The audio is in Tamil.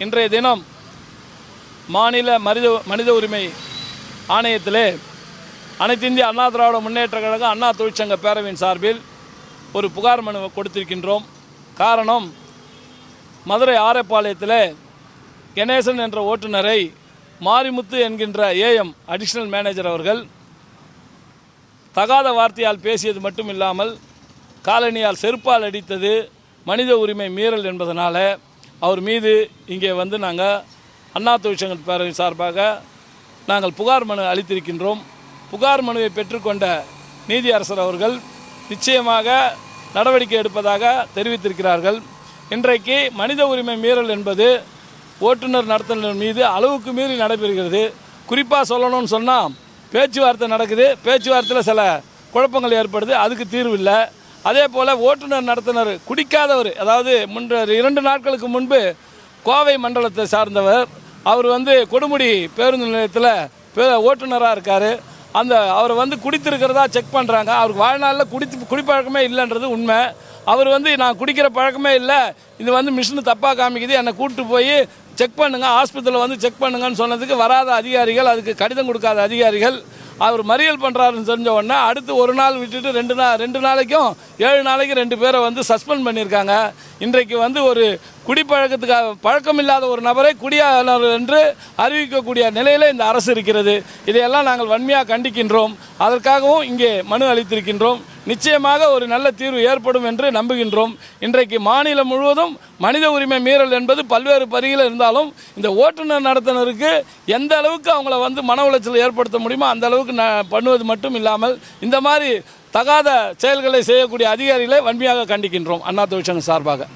இன்றைய தினம் மாநில மனித மனித உரிமை ஆணையத்திலே அனைத்து இந்திய அண்ணா திராவிட முன்னேற்ற கழகம் அண்ணா தொழிற்சங்க பேரவையின் சார்பில் ஒரு புகார் மனு கொடுத்திருக்கின்றோம். காரணம் மதுரை ஆரப்பாளையத்தில் கணேசன் என்ற ஓட்டுநரை மாரிமுத்து என்கின்ற ஏஎம் அடிஷனல் மேனேஜர் அவர்கள் தகாத வார்த்தையால் பேசியது மட்டும் இல்லாமல் காலனியால் செருப்பால் அடித்தது மனித உரிமை மீறல் என்பதனால் அவர் மீது இங்கே வந்து நாங்கள் அண்ணா தொழிற்சங்க பேரவை சார்பாக நாங்கள் புகார் மனு அளித்திருக்கின்றோம். புகார் மனுவை பெற்றுக்கொண்ட நீதியரசர் அவர்கள் நிச்சயமாக நடவடிக்கை எடுப்பதாக தெரிவித்திருக்கிறார்கள். இன்றைக்கு மனித உரிமை மீறல் என்பது ஓட்டுநர் நடத்துனர் மீது அளவுக்கு மீறி நடைபெறுகிறது. குறிப்பாக சொல்லணும்னு சொன்னால் பேச்சுவார்த்தை நடக்குது. பேச்சுவார்த்தையில் சில குழப்பங்கள் ஏற்படுது. அதுக்கு தீர்வு இல்லை. அதே போல் ஓட்டுநர் நடத்துனர் குடிக்காதவர் அதாவது முன்ற இரண்டு நாட்களுக்கு முன்பு கோவை மண்டலத்தை சார்ந்தவர். அவர் வந்து கொடுமுடி பேருந்து நிலையத்தில் பே ஓட்டுநராக இருக்கார். அந்த அவர் வந்து குடித்திருக்கிறதா செக் பண்ணுறாங்க அவருக்கு வாழ்நாளில் குடித்து குடிப்பழக்கமே இல்லைன்றது உண்மை. அவர் வந்து நான் குடிக்கிற பழக்கமே இல்லை. இது வந்து மிஷினு தப்பாக காமிக்குது. என்னை கூப்பிட்டு போய் செக் பண்ணுங்கள் ஆஸ்பத்திரியில் வந்து செக் பண்ணுங்கன்னு சொன்னதுக்கு வராத அதிகாரிகள் அதுக்கு கடிதம் கொடுக்காத அதிகாரிகள் அவர் மறியல் பண்ணுறாருன்னு தெரிஞ்ச உடனே அடுத்து ஒரு நாள் விட்டுட்டு ரெண்டு நாள் ரெண்டு நாளைக்கும் ஏழு நாளைக்கு ரெண்டு பேரை வந்து சஸ்பெண்ட் பண்ணியிருக்காங்க. இன்றைக்கு வந்து ஒரு குடிப்பழக்கத்துக்காக பழக்கம் இல்லாத ஒரு நபரை குடியாளர் என்று அறிவிக்கக்கூடிய நிலையில் இந்த அரசு இருக்கிறது. இதையெல்லாம் நாங்கள் வன்மையாக கண்டிக்கின்றோம். அதற்காகவும் இங்கே மனு அளித்திருக்கின்றோம். நிச்சயமாக ஒரு நல்ல தீர்வு ஏற்படும் என்று நம்புகின்றோம். இன்றைக்கு மாநிலம் முழுவதும் மனித உரிமை மீறல் என்பது பல்வேறு பகுதியில் இருந்தாலும் இந்த ஓட்டுநர் நடத்துனருக்கு எந்த அளவுக்கு அவங்கள வந்து மன உளைச்சல் ஏற்படுத்த முடியுமோ அந்த அளவுக்கு பண்ணுவது மட்டும் இல்லாமல் இந்த மாதிரி தகாத செயல்களை செய்யக்கூடிய அதிகாரிகளை வன்மையாக கண்டிக்கின்றோம். அண்ணா தொழிற்சங்க சார்பாக.